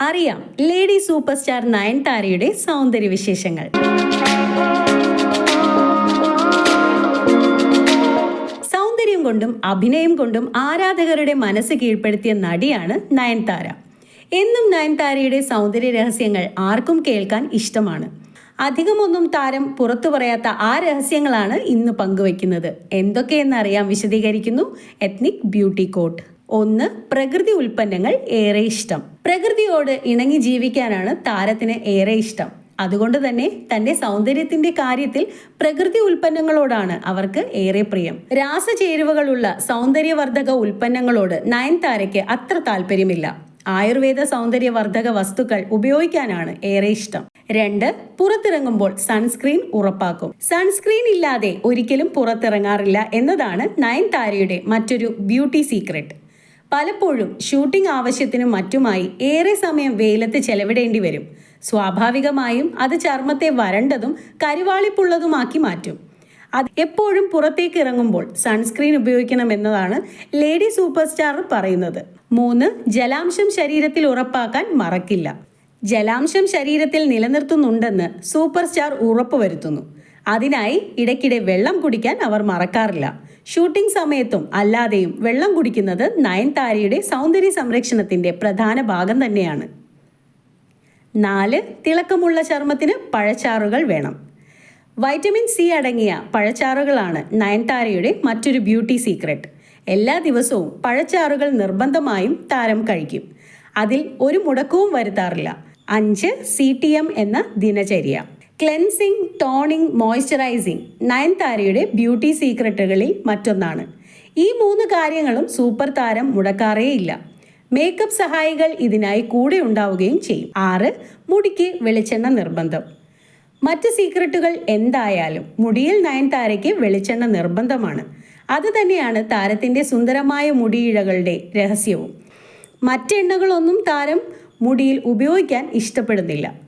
അറിയാം. Lady super star നയൻതാരയുടെ സൗന്ദര്യ വിശേഷങ്ങൾ സൗന്ദര്യം കൊണ്ടും അഭിനയം കൊണ്ടും ആരാധകരുടെ മനസ്സ് കീഴ്പ്പെടുത്തിയ നടിയാണ് നയൻതാര. എന്നും നയൻതാരയുടെ സൗന്ദര്യ രഹസ്യങ്ങൾ ആർക്കും കേൾക്കാൻ ഇഷ്ടമാണ്. അധികമൊന്നും താരം പുറത്തു പറയാത്ത ആ രഹസ്യങ്ങളാണ് ഇന്ന് പങ്കുവയ്ക്കുന്നത്. എന്തൊക്കെയെന്നറിയാൻ വിശദീകരിക്കുന്നു എത്നിക് ബ്യൂട്ടി കോട്ട്. ഒന്ന് പ്രകൃതി ഉൽപ്പന്നങ്ങൾ ഏറെ ഇഷ്ടം. പ്രകൃതിയോട് ഇണങ്ങി ജീവിക്കാനാണ് താരത്തിന് ഏറെ ഇഷ്ടം. അതുകൊണ്ട് തന്നെ തന്റെ സൗന്ദര്യത്തിന്റെ കാര്യത്തിൽ പ്രകൃതി ഉൽപ്പന്നങ്ങളോടാണ് അവർക്ക് ഏറെ പ്രിയം. രാസചേരുവകളുള്ള സൗന്ദര്യവർദ്ധക ഉൽപ്പന്നങ്ങളോട് നയൻതാരയ്ക്ക് അത്ര താല്പര്യമില്ല. ആയുർവേദ സൗന്ദര്യവർദ്ധക വസ്തുക്കൾ ഉപയോഗിക്കാനാണ് ഏറെ ഇഷ്ടം. രണ്ട് പുറത്തിറങ്ങുമ്പോൾ സൺസ്ക്രീൻ ഉറപ്പാക്കും. സൺസ്ക്രീൻ ഇല്ലാതെ ഒരിക്കലും പുറത്തിറങ്ങാറില്ല എന്നതാണ് നയൻതാരയുടെ മറ്റൊരു ബ്യൂട്ടി സീക്രട്ട്. പലപ്പോഴും ഷൂട്ടിംഗ് ആവശ്യത്തിനും മറ്റുമായി ഏറെ സമയം വെയിലത്ത് ചെലവിടേണ്ടി വരും. സ്വാഭാവികമായും അത് ചർമ്മത്തെ വരണ്ടതും കരിവാളിപ്പുള്ളതുമാക്കി മാറ്റും. അത് എപ്പോഴും പുറത്തേക്ക് ഇറങ്ങുമ്പോൾ സൺസ്ക്രീൻ ഉപയോഗിക്കണമെന്നതാണ് ലേഡി സൂപ്പർ സ്റ്റാർ പറയുന്നത്. മൂന്ന് ജലാംശം ശരീരത്തിൽ ഉറപ്പാക്കാൻ മറക്കില്ല. ജലാംശം ശരീരത്തിൽ നിലനിർത്തുന്നുണ്ടെന്ന് സൂപ്പർ സ്റ്റാർ ഉറപ്പുവരുത്തുന്നു. അതിനായി ഇടയ്ക്കിടെ വെള്ളം കുടിക്കാൻ അവർ മറക്കാറില്ല. ഷൂട്ടിംഗ് സമയത്തും അല്ലാതെയും വെള്ളം കുടിക്കുന്നത് നയൻതാരയുടെ സൗന്ദര്യ സംരക്ഷണത്തിന്റെ പ്രധാന ഭാഗം തന്നെയാണ്. നാല് തിളക്കമുള്ള ചർമ്മത്തിന് പഴച്ചാറുകൾ വേണം. വൈറ്റമിൻ സി അടങ്ങിയ പഴച്ചാറുകളാണ് നയൻതാരയുടെ മറ്റൊരു ബ്യൂട്ടി സീക്രട്ട്. എല്ലാ ദിവസവും പഴച്ചാറുകൾ നിർബന്ധമായും താരം കഴിക്കും. അതിൽ ഒരു മുടക്കവും വരുത്താറില്ല. അഞ്ച് സി എന്ന ദിനചര്യ. ക്ലെൻസിങ് ടോണിംഗ് മോയ്സ്ചറൈസിംഗ് നയൻതാരയുടെ ബ്യൂട്ടി സീക്രട്ടുകളിൽ മറ്റൊന്നാണ്. ഈ മൂന്ന് കാര്യങ്ങളും സൂപ്പർ താരം മുടക്കാറേയില്ല. മേക്കപ്പ് സഹായികൾ ഇതിനായി കൂടെ ഉണ്ടാവുകയും ചെയ്യും. ആറ് മുടിക്ക് വെളിച്ചെണ്ണ നിർബന്ധം. മറ്റ് സീക്രട്ടുകൾ എന്തായാലും മുടിയിൽ നയൻതാരയ്ക്ക് വെളിച്ചെണ്ണ നിർബന്ധമാണ്. അത് തന്നെയാണ് താരത്തിന്റെ സുന്ദരമായ മുടിയിഴകളുടെ രഹസ്യവും. മറ്റെണ്ണകളൊന്നും താരം മുടിയിൽ ഉപയോഗിക്കാൻ ഇഷ്ടപ്പെടുന്നില്ല.